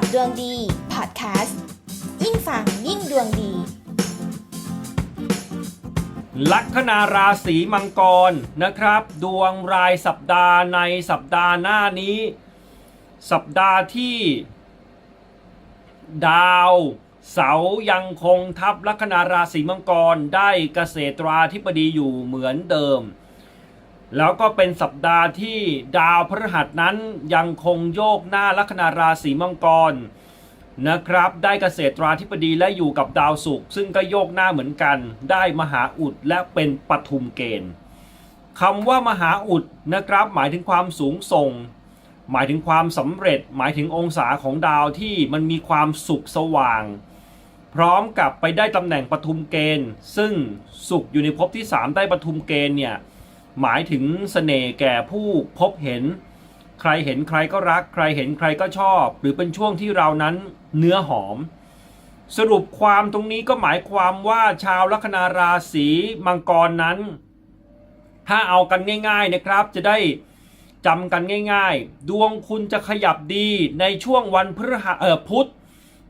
กับดวงดีพอดแคสต์ยิ่งฟังยิ่งดวงดี ลัคนาราศีมังกรนะครับ ดวงรายสัปดาห์ในสัปดาห์หน้านี้ สัปดาห์ที่ ดาวเสายังคงทับลัคนาราศีมังกรได้เกษตราธิบดีอยู่เหมือนเดิม แล้วก็เป็นสัปดาห์ที่ดาวพฤหัสนั้นยังคงโยกหน้าลัคนาราศีมังกรนะครับ ได้เกษตราธิบดีและอยู่กับดาวศุกร์ซึ่งก็โยกหน้าเหมือนกัน ได้มหาอุดและเป็นปฐุมเกณฑ์คำว่ามหาอุดนะครับ หมายถึงความสูงส่ง หมายถึงความสำเร็จ หมายถึงองศาของดาวที่มันมีความสุขสว่าง พร้อมกับไปได้ตำแหน่งปฐุมเกณฑ์ ซึ่งสุขอยู่ในภพที่ 3 ได้ปฐุมเกณฑ์เนี่ย หมายถึงเสน่ห์แก่ผู้พบเห็น ใครเห็นใครก็รัก ใครเห็นใครก็ชอบ หรือเป็นช่วงที่เรานั้นเนื้อหอม สรุปความตรงนี้ก็หมายความว่าชาวลัคนาราศีมังกรนั้น ถ้าเอากันง่าย ๆนะครับ จะได้จำกันง่าย ๆ ดวงคุณจะขยับดีในช่วงวันพฤหัสเออพุธ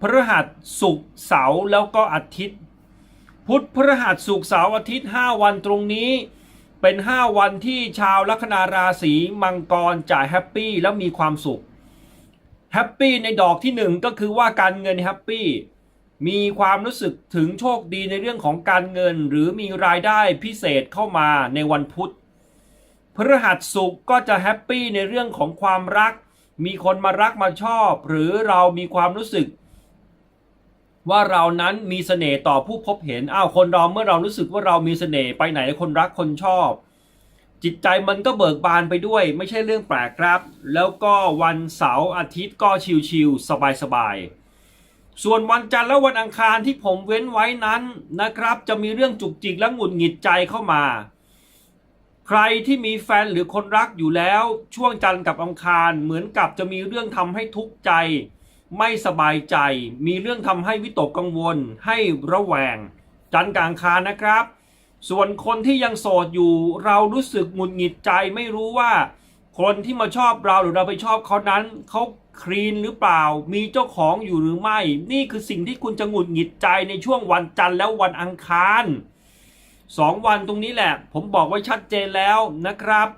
พฤหัสศุกร์เสาร์แล้วก็อาทิตย์ พุธพฤหัสศุกร์เสาร์อาทิตย์ 5 วันตรงนี้ เป็น 5 วันที่ชาวลัคนาราศีมังกรจะแฮปปี้แล้วมีความสุขแฮปปี้ในดอกที่ 1 ก็คือว่าการเงินแฮปปี้มีความรู้สึกถึงโชคดีในเรื่องของการเงิน หรือมีรายได้พิเศษเข้ามาในวันพุธพฤหัสสุขก็จะแฮปปี้ในเรื่องของความรัก มีคนมารักมาชอบ หรือเรามีความรู้สึก ว่าเรานั้นมีเสน่ห์ต่อผู้พบเห็นอ้าวคนเราเมื่อเรารู้สึกว่าเรามีเสน่ห์ไปไหนคนรักคนชอบ จิตใจมันก็เบิกบานไปด้วย ไม่ใช่เรื่องแปลกครับ แล้วก็วันเสาร์อาทิตย์ก็ชิลๆสบายๆส่วนวันจันทร์และวันอังคารที่ผมเว้นไว้นั้นนะครับ จะมีเรื่องจุกจิกและหงุดหงิดใจเข้ามา ใครที่มีแฟนหรือคนรักอยู่แล้ว ช่วงจันทร์กับอังคารเหมือนกับจะมีเรื่องทำให้ทุกข์ใจ ไม่สบายใจ มีเรื่องทำให้วิตกกังวล ให้ระแวง จันกับอังคานะครับ ส่วนคนที่ยังโสดอยู่ เรารู้สึกหงุดหงิดใจไม่รู้ว่า คนที่มาชอบเราหรือเราไปชอบเขานั้นเขาคลีนหรือเปล่า มีเจ้าของอยู่หรือไม่ นี่คือสิ่งที่คุณจะหงุดหงิดใจในช่วงวันจันทร์และวันอังคารสองวันตรงนี้แหละ ผมบอกไว้ชัดเจนแล้วนะครับ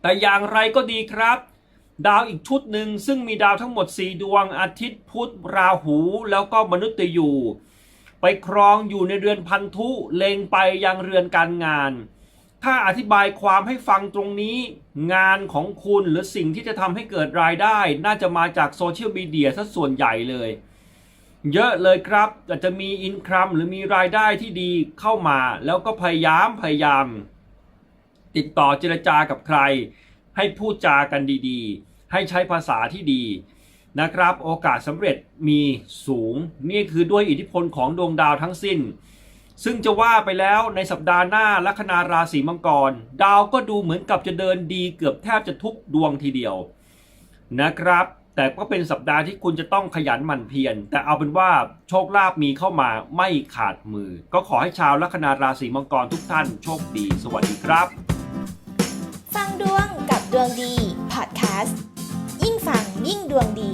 แต่อย่างไรก็ดีครับ ดาวอีกชุดหนึ่งซึ่งมีดาวทั้งหมด 4 ดวงอาทิตย์พุธราหูแล้วก็มนุษย์ยูไปครองอยู่ในเรือนพันธุเล็งไปยังเรือนการงาน ถ้าอธิบายความให้ฟังตรงนี้ งานของคุณหรือสิ่งที่จะทำให้เกิดรายได้ น่าจะมาจากโซเชียลมีเดียซะส่วนใหญ่เลย เยอะเลยครับอาจจะมีอินคัมหรือมีรายได้ที่ดีเข้ามา แล้วก็พยายามพยายาม ติดต่อเจรจากับใคร ให้พูดจากันดีๆ ให้ใช้ภาษาที่ดีนะครับ โอกาสสำเร็จมีสูง นี่คือด้วยอิทธิพลของดวงดาวทั้งสิ้น ซึ่งจะว่าไปแล้วในสัปดาห์หน้าลัคนาราศีมังกร ดาวก็ดูเหมือนกับจะเดินดีเกือบแทบจะทุกดวงทีเดียวนะครับแต่ก็เป็นสัปดาห์ที่คุณจะต้องขยันหมั่นเพียรแต่เอาเป็นว่าโชคลาภมีเข้ามาไม่ขาดมือ ก็ขอให้ชาวลัคนาราศีมังกรทุกท่านโชคดี สวัสดีครับ ฟังดวง ดวงดีพอดแคสต์ยิ่งฟังยิ่งดวงดี